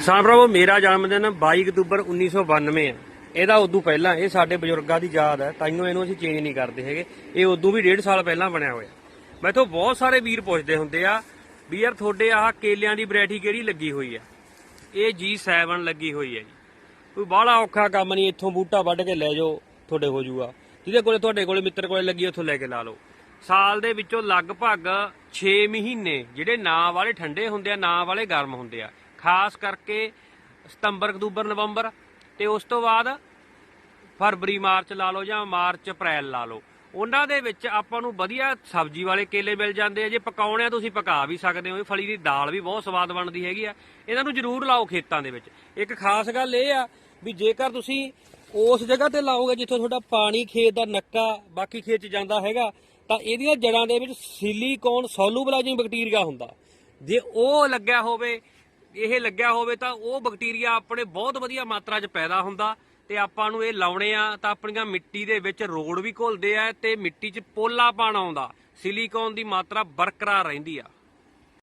ਕਿਸਾਨ ਭਰਾਵੋ, ਮੇਰਾ ਜਨਮ ਦਿਨ 22 ਅਕਤੂਬਰ 1992 ਹੈ। ਇਹਦਾ ਉਦੋਂ ਪਹਿਲਾਂ ਇਹ ਸਾਡੇ ਬਜ਼ੁਰਗਾਂ ਦੀ ਯਾਦ ਹੈ। ਤਾਈਓ ਇਹਨੂੰ ਅਸੀਂ ਚੇਂਜ ਨਹੀਂ ਕਰਦੇ ਹੈਗੇ। ਇਹ ਉਦੋਂ ਵੀ 1.5 ਸਾਲ ਪਹਿਲਾਂ ਬਣਿਆ ਹੋਇਆ। ਮੈਥੋਂ ਬਹੁਤ ਸਾਰੇ ਵੀਰ ਪੁੱਛਦੇ ਹੁੰਦੇ ਆ ਵੀ ਯਾਰ ਤੁਹਾਡੇ ਆਹ ਕੇਲਿਆਂ ਦੀ ਵੈਰਾਈਟੀ ਕਿਹੜੀ ਲੱਗੀ ਹੋਈ ਹੈ? ਇਹ G7 ਲੱਗੀ ਹੋਈ ਹੈ ਜੀ। ਕੋਈ ਬਾਹਲਾ ਔਖਾ ਕੰਮ ਨਹੀਂ, ਇੱਥੋਂ ਬੂਟਾ ਵੱਢ ਕੇ ਲੈ ਜਾਓ, ਤੁਹਾਡੇ ਹੋ ਜਾਊਗਾ। ਜਿਹਦੇ ਕੋਲੇ ਤੁਹਾਡੇ ਕੋਲੇ ਮਿੱਤਰ ਕੋਲੇ ਲੱਗੀ, ਉੱਥੋਂ ਲੈ ਕੇ ਲਾ ਲਓ। ਸਾਲ ਦੇ ਵਿੱਚੋਂ ਲਗਭਗ 6 ਮਹੀਨੇ ਜਿਹੜੇ ਨਾਂ ਵਾਲੇ ਠੰਡੇ ਹੁੰਦੇ ਆ, ਨਾਂ ਵਾਲੇ ਗਰਮ ਹੁੰਦੇ ਆ। ਖਾਸ ਕਰਕੇ ਸਤੰਬਰ, ਅਕਤੂਬਰ, ਨਵੰਬਰ ਤੇ ਉਸ ਤੋਂ ਬਾਅਦ ਫਰਵਰੀ, ਮਾਰਚ ਲਾ ਲਓ ਜਾਂ ਮਾਰਚ, ਅਪ੍ਰੈਲ ਲਾ ਲਓ। ਉਹਨਾਂ ਦੇ ਵਿੱਚ ਆਪਾਂ ਨੂੰ ਵਧੀਆ ਸਬਜ਼ੀ ਵਾਲੇ ਕੇਲੇ ਮਿਲ ਜਾਂਦੇ ਆ। ਜੇ ਪਕਾਉਣੇ ਆ ਤੁਸੀਂ ਪਕਾ ਵੀ ਸਕਦੇ ਹੋ। ਇਹ ਫਲੀ ਦੀ ਦਾਲ ਵੀ ਬਹੁਤ ਸਵਾਦ ਬਣਦੀ ਹੈਗੀ ਆ। ਇਹਨਾਂ ਨੂੰ ਜ਼ਰੂਰ ਲਾਓ ਖੇਤਾਂ ਦੇ ਵਿੱਚ। ਇੱਕ ਖਾਸ ਗੱਲ ਇਹ ਆ ਵੀ ਜੇਕਰ ਤੁਸੀਂ ਉਸ ਜਗ੍ਹਾ ਤੇ ਲਾਓਗੇ ਜਿੱਥੋਂ ਤੁਹਾਡਾ ਪਾਣੀ ਖੇਤ ਦਾ ਨੱਕਾ ਬਾਕੀ ਖੇਤ ਚ ਜਾਂਦਾ ਹੈਗਾ, ਤਾਂ ਇਹਦੀਆਂ ਜੜਾਂ ਦੇ ਵਿੱਚ ਸਿਲੀਕੋਨ ਸੋਲੂਬਲਾਈਜ਼ਿੰਗ ਬੈਕਟੀਰੀਆ ਹੁੰਦਾ। ਜੇ ਉਹ ਲੱਗਿਆ ਹੋਵੇ ਇਹ ਲੱਗਿਆ ਹੋਵੇ ਤਾਂ ਉਹ ਬੈਕਟੀਰੀਆ ਆਪਣੇ ਬਹੁਤ ਵਧੀਆ ਮਾਤਰਾ 'ਚ ਪੈਦਾ ਹੁੰਦਾ ਤੇ ਆਪਾਂ ਨੂੰ ਇਹ ਲਾਉਣੇ ਆ ਤਾਂ ਆਪਣੀਆਂ ਮਿੱਟੀ ਦੇ ਵਿੱਚ ਰੋੜ ਵੀ ਘੁਲਦੇ ਆ ਤੇ ਮਿੱਟੀ 'ਚ ਪੋਲਾ ਪਾਣ ਆਉਂਦਾ। ਸਿਲੀਕੋਨ ਦੀ ਮਾਤਰਾ ਬਰਕਰਾਰ ਰਹਿੰਦੀ ਆ।